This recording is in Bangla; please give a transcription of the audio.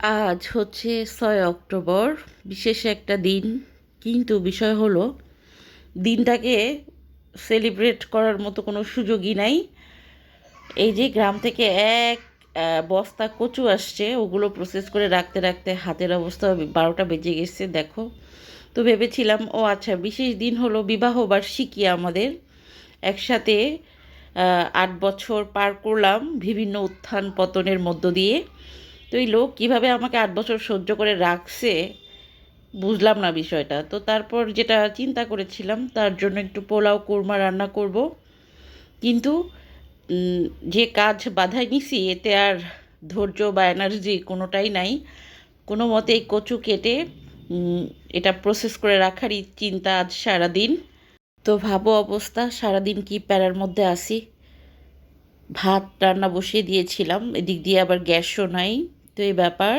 আজ হচ্ছে ছয় অক্টোবর, বিশেষ একটা দিন। কিন্তু বিষয় হলো, দিনটাকে সেলিব্রেট করার মতো কোনো সুযোগই নাই। এই যে গ্রাম থেকে এক বস্তা কচু আসছে, ওগুলো প্রসেস করে রাখতে রাখতে হাতের অবস্থা বারোটা বেজে গেছে, দেখো। তো ভেবেছিলাম, ও আচ্ছা বিশেষ দিন হলো বিবাহ বার্ষিকী আমাদের। একসাথে আট বছর পার করলাম বিভিন্ন উত্থান পতনের মধ্য দিয়ে। তো এই লোক কীভাবে আমাকে আট বছর সহ্য করে রাখছে, বুঝলাম না বিষয়টা। তো তারপর যেটা চিন্তা করেছিলাম, তার জন্য একটু পোলাও, কোরমা রান্না করব। কিন্তু যে কাজ বাধায় নিছি, এতে আর ধৈর্য বা এনার্জি কোনোটাই নাই। কোনো মতে এই কচু কেটে এটা প্রসেস করে রাখারই চিন্তা আজ সারাদিন। তো ভাবো অবস্থা, সারাদিন কি প্যারার মধ্যে আসি ভাত, রান্না বসিয়ে দিয়েছিলাম, এদিক দিয়ে আবার গ্যাসও নাই। তো এই ব্যাপার।